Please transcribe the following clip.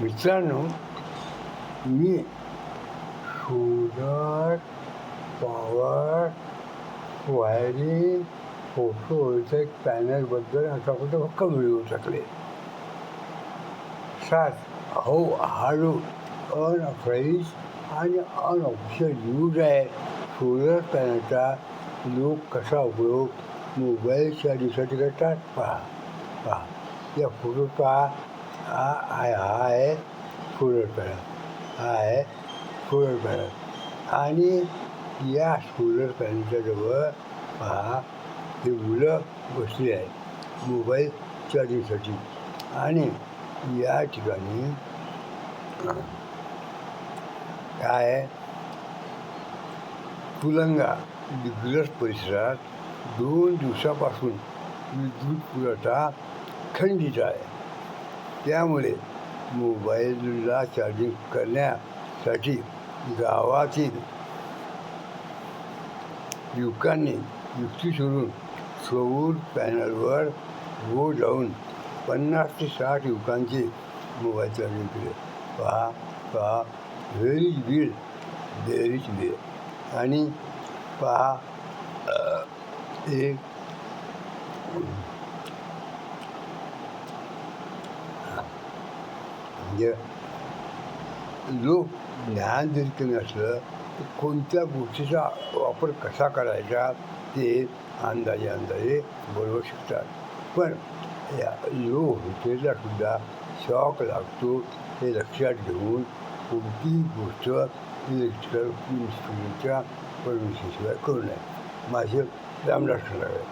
मित्रांनो मी solar power wiring photovoltaic पॅनलबद्दल आता कुठं फक्त शकले टाकले. सात हो हळू अनअप्राईज आणि अनऑफिशियल यूज आहे. सोलर पॅनलचा लोक कसा उपयोग? मोबाईलच्या चार्जिंगसाठी करतात? पहा पहा. या फोटो पहा हा आहे हा आहे सोलर हा आहे सोलर आणि या सोलर पॅनलच्या जवळ पहा हे मुलं बसली आहेत. मोबाईल चार्जिंगसाठी. आणि या ठिकाणी काय आहे? तुलंगा दिग्रस परिसरात दोन दिवसापासून विद्युत पुरवठा खंडित आहे. त्यामुळे मोबाईलला चार्जिंग करण्यासाठी गावातील युवकांनी युक्ती सोडून सौर पॅनलवर गो जाऊन पन्नास ते साठ युवकांचे मोबाईल चार्जिंग केले. पहा पहा व्हेरीज बिल व्हेरीज बिल आणि पहा एक म्हणजे लोक ज्ञान जरी कमी असलं तर कोणत्या गोष्टीचा वापर कसा करायचा ते अंदाजे अंदाजे बोलवू शकतात. पण या लो होतेला सुद्धा शॉक लागतो हे लक्षात घेऊन कोणतीही गोष्ट इलेक्ट्रिकल मिस्त्रीच्या परमिशनशिवाय करू नये. माझे रामदास ठरावे